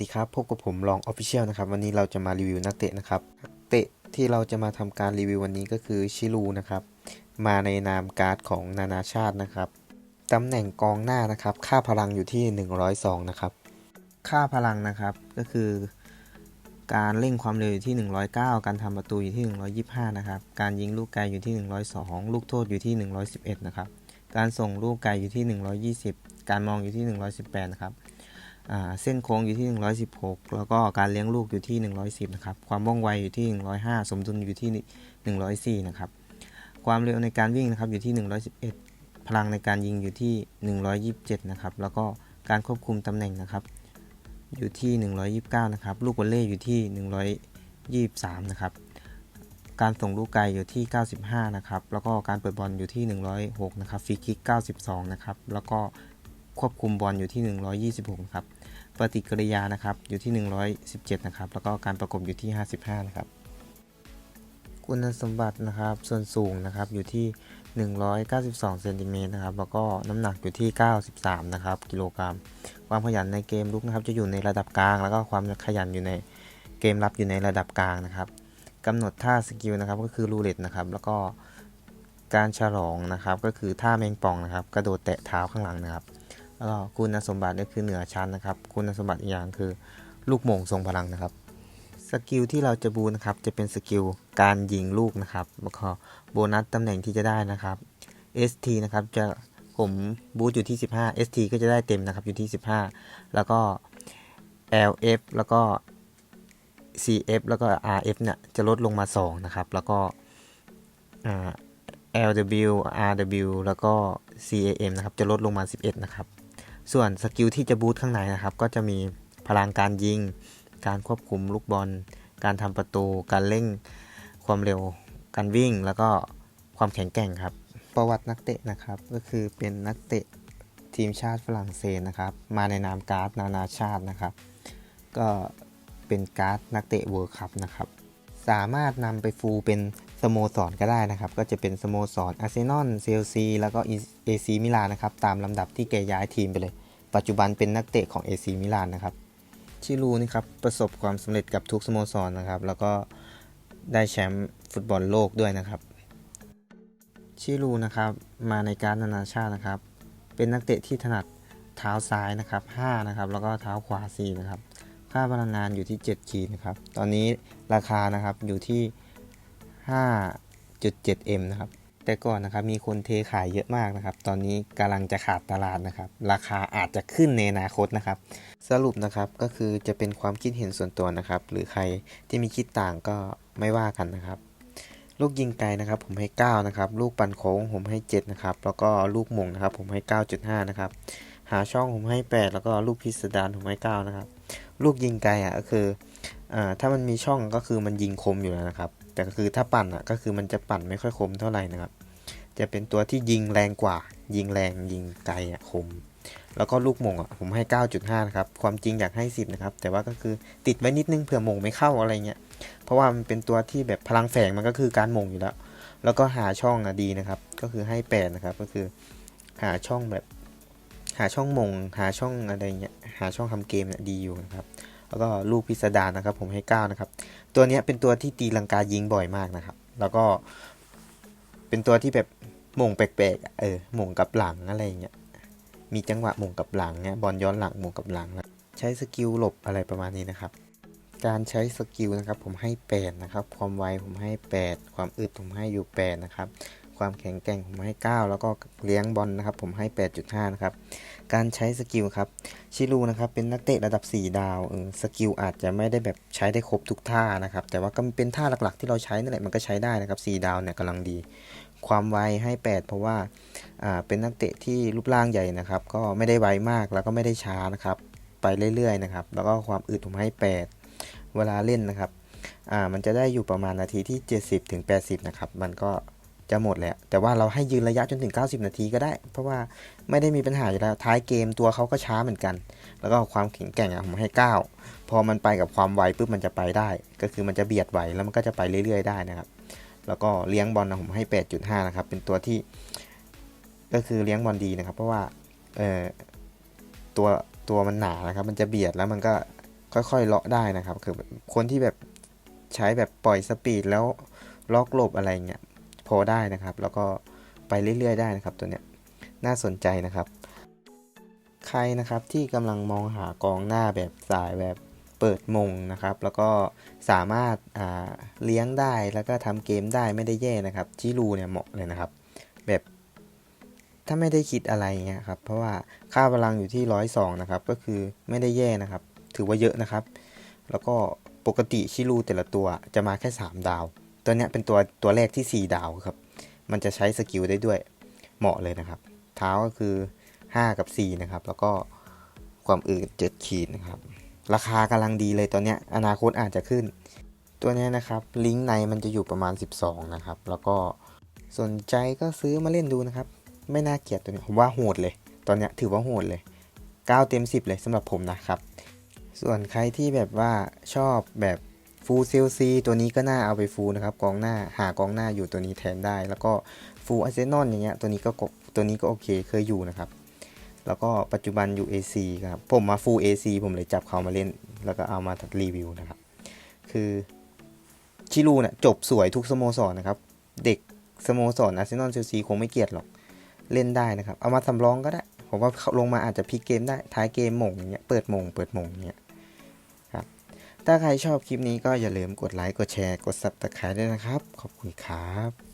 ดีครับ พบกับผมลองออฟฟิเชียลนะครับ วันนี้เราจะมารีวิวนักเตะนะครับ นักเตะที่เราจะมาทำการรีวิววันนี้ก็คือชิลูนะครับ มาในนามการ์ดของนานาชาตินะครับตำแหน่งกองหน้านะครับ ค่าพลังอยู่ที่ 102 นะครับ ค่าพลังนะครับก็คือ การเร่งความเร็วอยู่ที่ 109 การทำประตูอยู่ที่ 125 นะครับ การยิงลูกไกลอยู่ที่ 102 ลูกโทษอยู่ที่ 111 นะครับ การส่งลูกไกลอยู่ที่ 120 การมองอยู่ที่ 118 นะครับ เส้นโค้งอยู่ที่ 116 แล้วก็การเลี้ยงลูกอยู่ที่ 110 นะครับ ความว่องไวอยู่ที่ 105 สมดุลอยู่ที่ 104 นะครับ ความเร็วในการวิ่งนะครับอยู่ที่ 111 พลังในการยิงอยู่ที่ 127 นะครับ แล้วก็การควบคุมตำแหน่งนะครับ อยู่ที่ 129 นะครับ ลูกวอลเล่อยู่ที่ 123 นะครับ การส่งลูกไกลอยู่ที่ 95 นะครับ แล้วก็การเปิดบอลอยู่ที่ 106 นะครับ ฟรีคิก 92 นะครับ แล้วก็ ควบคุมบอลอยู่ที่ 126 ครับ ปฏิกิริยานะครับอยู่ที่ 117 นะครับ แล้วก็การประกบอยู่ที่ 55 นะครับ คุณสมบัตินะครับ ส่วนสูงนะครับอยู่ที่ 192 เซนติเมตรนะครับ แล้วก็น้ำหนักอยู่ที่ 93 นะครับ กิโลกรัม ความขยันในเกมลุกนะครับ จะอยู่ในระดับกลาง แล้วก็ความขยันอยู่ในเกมรับอยู่ในระดับกลางนะครับกำหนดท่าสกิลนะครับ ก็คือรูเล็ตนะครับ แล้วก็การฉลองนะครับ ก็คือท่าแมงป่องนะครับ กระโดดแตะเท้าข้างหลังนะครับ แล้วก็คุณสมบัติก็คือเหนือชั้นนะครับ คุณสมบัติอีกอย่างคือลูกโมงทรงพลังนะครับสกิลที่เราจะบูนะครับจะเป็นสกิลการยิงลูกนะครับแล้วก็โบนัสตำแหน่งที่จะได้นะครับ ST นะครับจะผมบูทอยู่ที่ 15 ST ก็จะได้เต็มนะครับอยู่ที่ 15 แล้วก็ LF แล้วก็ CF แล้วก็ RF เนี่ยจะลดลงมา 2 นะครับ แล้วก็ LW RW แล้วก็ CAM นะครับจะลดลงมา 11 นะครับ ส่วนสกิลที่จะบูทข้างในนะครับ ก็จะมีพลังการยิง การควบคุมลูกบอล การทำประตู การเร่ง ความเร็ว การวิ่ง แล้วก็ความแข็งแกร่งครับ ประวัตินักเตะนะครับ ก็คือเป็นนักเตะทีมชาติฝรั่งเศสนะครับ มาในนามการ์ดนานาชาตินะครับ ก็เป็นการ์ดนักเตะเวิร์คัพนะครับ สามารถนำไปฟูลเป็นสโมสรก็ได้นะครับ ก็จะเป็นสโมสรอาร์เซนอลเซลซีแล้วก็เอซีมิลานนะครับ ตามลำดับที่แกย้ายทีมไปเลย ปัจจุบันเป็นนักเตะของเอซีมิลานนะครับ ชิลูนี่ครับ ประสบความสำเร็จกับทุกสโมสรนะครับ แล้วก็ได้แชมป์ฟุตบอลโลกด้วยนะครับ ชิลูนะครับมาในการนานาชาตินะครับ เป็นนักเตะที่ถนัดเท้าซ้ายนะครับ5นะครับ แล้วก็เท้าขวา4นะครับ ค่าพลังงานอยู่ที่ 7 ขีดนะครับ ตอนนี้ราคานะครับอยู่ที่ 5.7M นะครับ แต่ก่อนนะครับมีคนเทขายเยอะมากนะครับ ตอนนี้กำลังจะขาดตลาดนะครับ ราคาอาจจะขึ้นในอนาคตนะครับ สรุปนะครับก็คือจะเป็นความคิดเห็นส่วนตัวนะครับ หรือใครที่มีคิดต่างก็ไม่ว่ากันนะครับ ลูกยิงไกลนะครับ ผมให้ 9 นะครับ ลูกปั่นโค้งผมให้ 7 นะครับ แล้วก็ลูกหม่งนะครับ ผมให้ 9.5 นะครับ หาช่องผมให้ 8 แล้วก็ลูกพิสดารผมให้ 9 นะครับ ลูกยิงไกลอะก็คืออ่าถ้ามันมีช่องก็คือมันยิงคมอยู่แล้วนะครับ แต่ก็คือถ้าปั่นอะก็คือมันจะปั่นไม่ค่อยคมเท่าไหร่นะครับ จะเป็นตัวที่ยิงแรงกว่า ยิงแรงยิงไกลอะคม แล้วก็ลูกมงอะผมให้ 9.5 นะครับ ความจริงอยากให้ 10 นะครับ แต่ว่าก็คือติดไว้นิดนึงเผื่อมงไม่เข้าอะไรเงี้ย เพราะว่ามันเป็นตัวที่แบบพลังแฝงมันก็คือการมงอยู่แล้ว แล้วก็หาช่องอะดีนะครับ ก็คือให้ 8 นะครับ ก็คือหาช่องแบบ หาช่องมง หาช่องอะไรเงี้ย หาช่องทำเกมเนี่ยดีอยู่นะครับ แล้วก็ลูกพิสดารนะครับ ผมให้9นะครับ ตัวเนี้ยเป็นตัวที่ตีลังกายิงบ่อยมากนะครับ แล้วก็เป็นตัวที่แบบมงแปลกๆ เออมงกับหลังอะไรเงี้ย มีจังหวะมงกับหลังเนี่ยบอลย้อนหลังมงกับหลัง ใช้สกิลหลบอะไรประมาณนี้นะครับการใช้สกิลนะครับผมให้ 8 นะครับ ความไวผมให้ 8 ความอึดผมให้อยู่ 8 นะครับ ความแข็งแกร่งผมให้ 9 แล้วก็เลี้ยงบอลนะครับ ผมให้ 8.5 นะครับ การใช้สกิลครับ ชิลูนะครับ เป็นนักเตะระดับ 4 ดาวเออสกิลอาจจะไม่ได้แบบใช้ได้ครบทุกท่านะครับ แต่ว่าก็เป็นท่าหลักๆ ที่เราใช้นั่นแหละมันก็ใช้ได้นะครับ 4 ดาวเนี่ยกำลังดี ความไวให้ 8 เพราะว่าอ่าเป็นนักเตะที่รูปร่างใหญ่นะครับ ก็ไม่ได้ไวมากแล้วก็ไม่ได้ช้านะครับ ไปเรื่อยๆนะครับ แล้วก็ความอึดผมให้ 8 เวลาเล่นนะครับอ่ามันจะได้อยู่ประมาณนาทีที่ 70ถึง80 นะครับ มันก็ จะหมดแล้ว แต่ว่าเราให้ยืนระยะจนถึง 90 นาทีก็ได้ เพราะว่าไม่ได้มีปัญหาอยู่แล้ว ท้ายเกมตัวเขาก็ช้าเหมือนกัน แล้วก็ความแข็งแกร่งอะผมให้ 9 พอมันไปกับความไวปุ๊บมันจะไปได้ ก็คือมันจะเบียดไหวแล้วมันก็จะไปเรื่อย ๆ ได้นะครับ แล้วก็เลี้ยงบอลนะผมให้ 8.5 นะครับ เป็นตัวที่ ก็คือเลี้ยงบอลดีนะครับ เพราะว่าเอ่อตัวตัวมันหนานะครับ มันจะเบียดแล้วมันก็ค่อยๆเลาะได้นะครับ คือคนที่แบบใช้แบบปล่อยสปีดแล้วล็อกหลบอะไรเงี้ย พอได้นะครับ แล้วก็ไปเรื่อยๆได้นะครับตัวเนี้ยน่าสนใจนะครับ ใครนะครับที่กำลังมองหากองหน้าแบบสายแบบเปิดมงนะครับ แล้วก็สามารถเลี้ยงได้แล้วก็ทำเกมได้ไม่ได้แย่นะครับจิรูเนี่ยเหมาะเลยนะครับ แบบถ้าไม่ได้คิดอะไรเงี้ยครับเพราะว่าค่าพลังอยู่ที่ร้อยสองนะครับก็คือไม่ได้แย่นะครับ ถือว่าเยอะนะครับ แล้วก็ปกติชิรูแต่ละตัวจะมาแค่ 3 ดาว ตัวเนี้ยเป็นตัวตัวแรกที่ 4 ดาวครับ มันจะใช้สกิลได้ด้วยเหมาะเลยนะครับ เท้าก็คือ 5 กับ 4 นะครับ แล้วก็ความอื่น7ขีดนะครับ ราคากำลังดีเลยตัวเนี้ยอนาคตอาจจะขึ้น ตัวนี้นะครับลิงก์ในมันจะอยู่ประมาณ 12 นะครับ แล้วก็สนใจก็ซื้อมาเล่นดูนะครับ ไม่น่าเกลียดตัวนี้ผมว่าโหดเลย ตอนนี้ถือว่าโหดเลย 9 เต็ม 10 เลยสำหรับผมนะครับ ส่วนใครที่แบบว่าชอบแบบ ฟูลเซลซีตัวนี้ก็น่าเอาไปฟูลนะครับกองหน้าหากองหน้าอยู่ตัวนี้แทนได้ แล้วก็ฟูลอาร์เซนอลอย่างเงี้ยตัวนี้ก็ตัวนี้ก็โอเคเคยอยู่นะครับ แล้วก็ปัจจุบันอยู่ AC ครับผมมาฟูล AC ผมเลยจับเขามาเล่น แล้วก็เอามารีวิวนะครับ คือชิลูเนี่ยจบสวยทุกสโมสรนะครับ เด็กสโมสรอาร์เซนอลเชลซีคงไม่เกลียดหรอกเล่นได้นะครับ เอามาสำรองก็ได้ ผมว่าลงมาอาจจะพลิกเกมได้ท้ายเกมหม่งอย่างเงี้ยเปิดหม่งเปิดหม่งอย่างเงี้ย ถ้าใครชอบคลิปนี้ก็อย่าลืมกดไลค์ กดแชร์ กด Subscribe ด้วยนะครับ ขอบคุณครับ